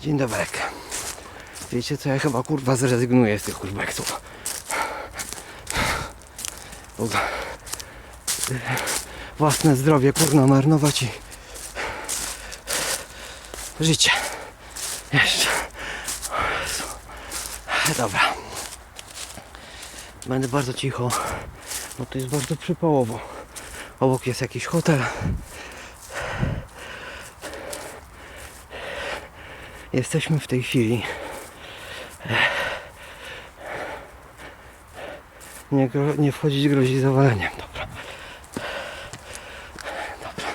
Dzień dobry. Wiecie co, ja chyba kurwa zrezygnuję z tych urbexów. Bo własne zdrowie kurna marnować i życie. Jeszcze. Dobra. Będę bardzo cicho, bo to jest bardzo przypałowo. Obok jest jakiś hotel. Jesteśmy w tej chwili. Nie, nie wchodzić grozi zawaleniem. Dobra. Dobra.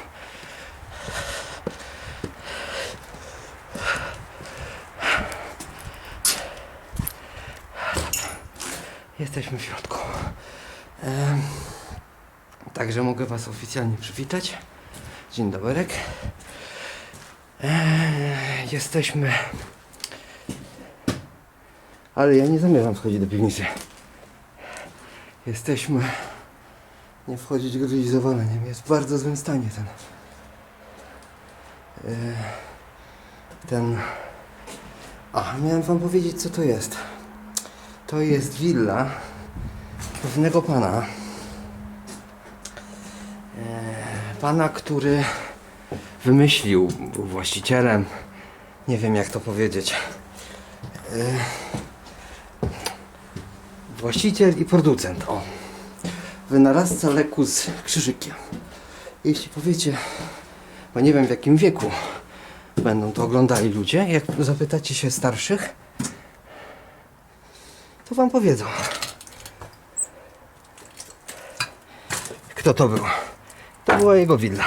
Jesteśmy w środku. Em, Także mogę Was oficjalnie przywitać. Dzień dobry. Eee, jesteśmy. Ale ja nie zamierzam wchodzić do piwnicy. Jesteśmy. Nie wchodzić zawaleniem. Jest w bardzo złym stanie ten. Eee, ten. A, miałem wam powiedzieć co to jest. To jest willa pewnego pana. Eee, pana, który wymyślił, był właścicielem. Nie wiem jak to powiedzieć. E, Właściciel i producent. O. Wynalazca leku z krzyżykiem. Jeśli powiecie, bo nie wiem w jakim wieku będą to oglądali ludzie, jak zapytacie się starszych, to wam powiedzą. Kto to był? To była jego willa.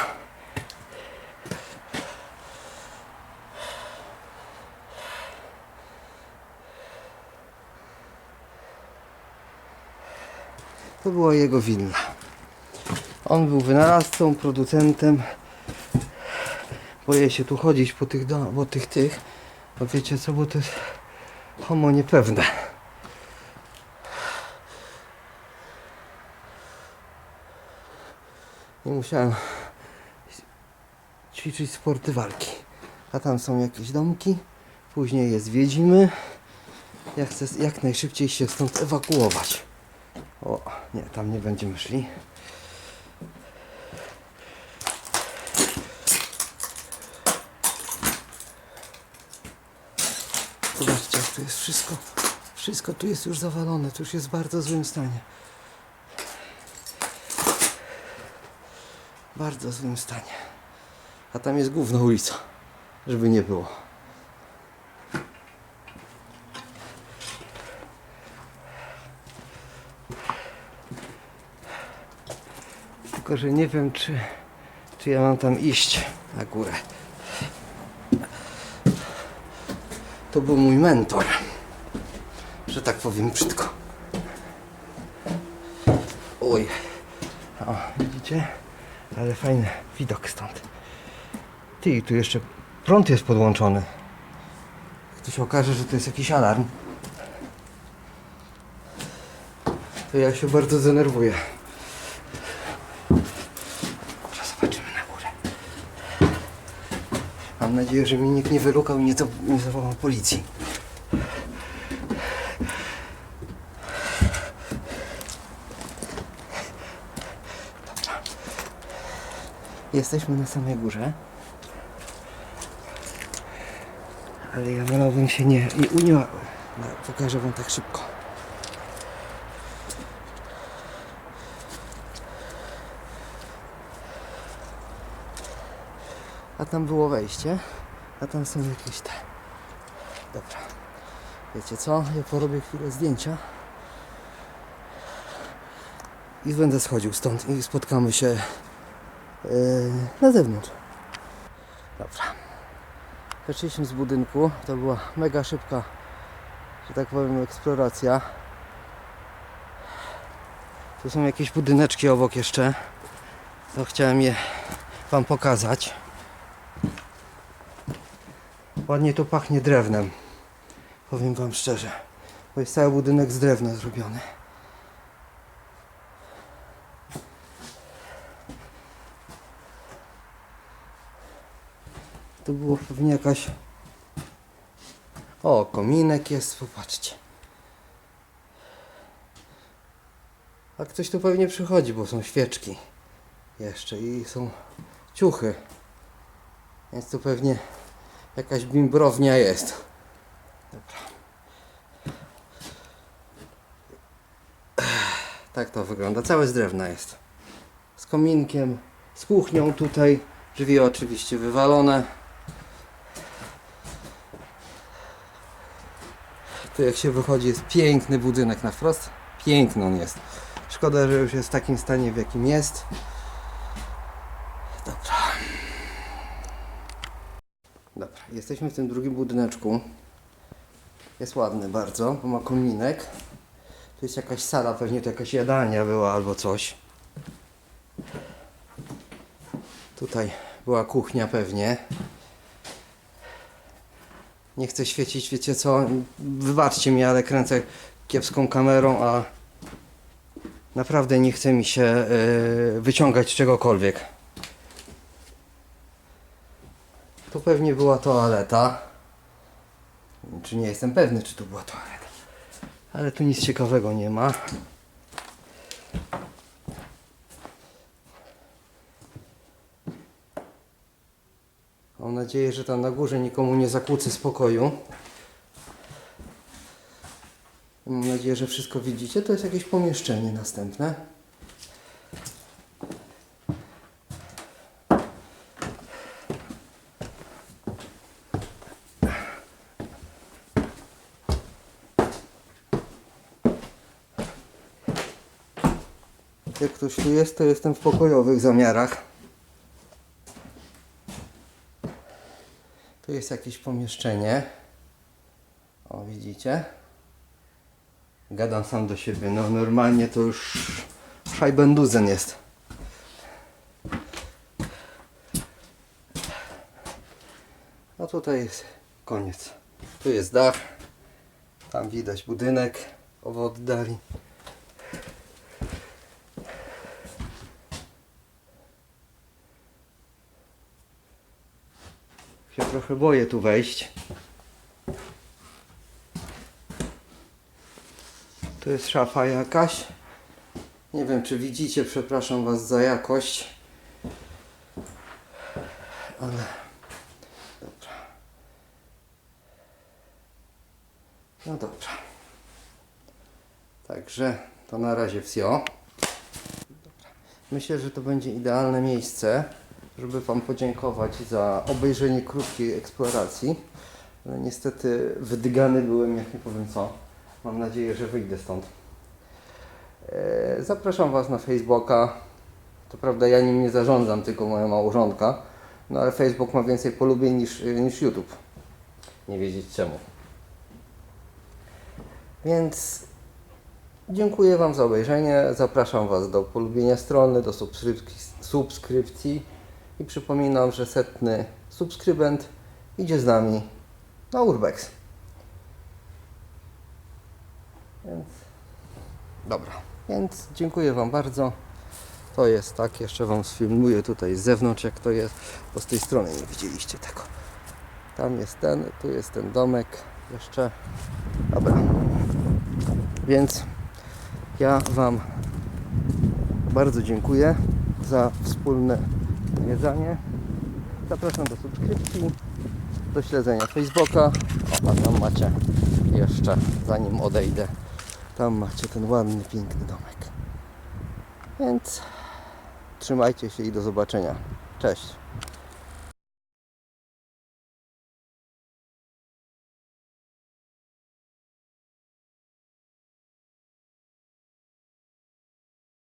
To była jego willa. On był wynalazcą, producentem. Boję się tu chodzić po tych, do, po tych, tych, bo wiecie co, bo to jest homo niepewne. Nie musiałem ćwiczyć sporty walki. A tam są jakieś domki, później je zwiedzimy. Ja chcę jak najszybciej się stąd ewakuować. O, nie, tam nie będziemy szli. Zobaczcie, jak tu jest wszystko. Wszystko tu jest już zawalone, to już jest w bardzo złym stanie. Bardzo złym stanie. A tam jest główna ulica, żeby nie było. Tylko, że nie wiem, czy, czy ja mam tam iść na górę. To był mój mentor, że tak powiem brzydko. Oj. O, widzicie? Ale fajny widok stąd. Ty, tu jeszcze prąd jest podłączony. Jak się okaże, że to jest jakiś alarm, to ja się bardzo zdenerwuję. Zobaczymy na górę. Mam nadzieję, że mi nikt nie wylukał i nie, nie zawołał policji. Jesteśmy na samej górze. Ale ja wolałbym się nie, nie unia... No, pokażę wam tak szybko. A tam było wejście, a tam są jakieś te. Dobra. Wiecie co? Ja porobię chwilę zdjęcia. I będę schodził stąd i spotkamy się na zewnątrz. Dobra. Wyszliśmy z budynku. To była mega szybka, że tak powiem, eksploracja. Tu są jakieś budyneczki obok jeszcze. To chciałem je Wam pokazać. Ładnie tu pachnie drewnem. Powiem Wam szczerze. Bo jest cały budynek z drewna zrobiony. To było pewnie jakaś... O, kominek jest, popatrzcie. A ktoś tu pewnie przychodzi, bo są świeczki jeszcze i są ciuchy. Więc tu pewnie jakaś bimbrownia jest. Dobra. Tak to wygląda. Całe z drewna jest. Z kominkiem, z kuchnią tutaj. Drzwi oczywiście wywalone. Tu jak się wychodzi jest piękny budynek na wprost. Piękny on jest. Szkoda, że już jest w takim stanie w jakim jest. Dobra. Dobra, jesteśmy w tym drugim budyneczku. Jest ładny bardzo, ma kominek. Tu jest jakaś sala, pewnie to jakaś jadalnia była albo coś. Tutaj była kuchnia pewnie. Nie chcę świecić, wiecie co? Wybaczcie mi, ale kręcę kiepską kamerą, a naprawdę nie chce mi się yy, wyciągać czegokolwiek. Tu pewnie była toaleta. Czy nie jestem pewny, czy tu była toaleta. Ale tu nic ciekawego nie ma. Mam nadzieję, że tam na górze nikomu nie zakłócę spokoju. Mam nadzieję, że wszystko widzicie. To jest jakieś pomieszczenie następne. Jak ktoś tu jest, to jestem w pokojowych zamiarach. Jest jakieś pomieszczenie. O, widzicie? Gadam sam do siebie. No normalnie to już szajbenduzen jest. A tutaj jest koniec. Tu jest dach. Tam widać budynek owo oddali. Się trochę boję tu wejść. To jest szafa jakaś. Nie wiem czy widzicie, przepraszam Was za jakość. Ale dobra. No dobra. Także to na razie wsio. Myślę, że to będzie idealne miejsce, żeby Wam podziękować za obejrzenie krótkiej eksploracji. Ale niestety wydygany byłem, jak nie powiem co. Mam nadzieję, że wyjdę stąd. E, Zapraszam Was na Facebooka. To prawda, ja nim nie zarządzam, tylko moja małżonka. No ale Facebook ma więcej polubień niż, niż YouTube. Nie wiedzieć czemu. Więc Dziękuję Wam za obejrzenie. Zapraszam Was do polubienia strony, do subskrypcji, subskrypcji i przypominam, że setny subskrybent idzie z nami na Urbex. Więc dobra, więc dziękuję Wam bardzo. To jest tak, jeszcze Wam sfilmuję tutaj z zewnątrz jak to jest, bo z tej strony nie widzieliście tego. Tam jest ten, tu jest ten domek jeszcze. Dobra. Więc ja Wam bardzo dziękuję za wspólne zwiedzanie. Zapraszam do subskrypcji, do śledzenia Facebooka. O, a tam macie jeszcze, zanim odejdę, tam macie ten ładny, piękny domek. Więc trzymajcie się i do zobaczenia. Cześć.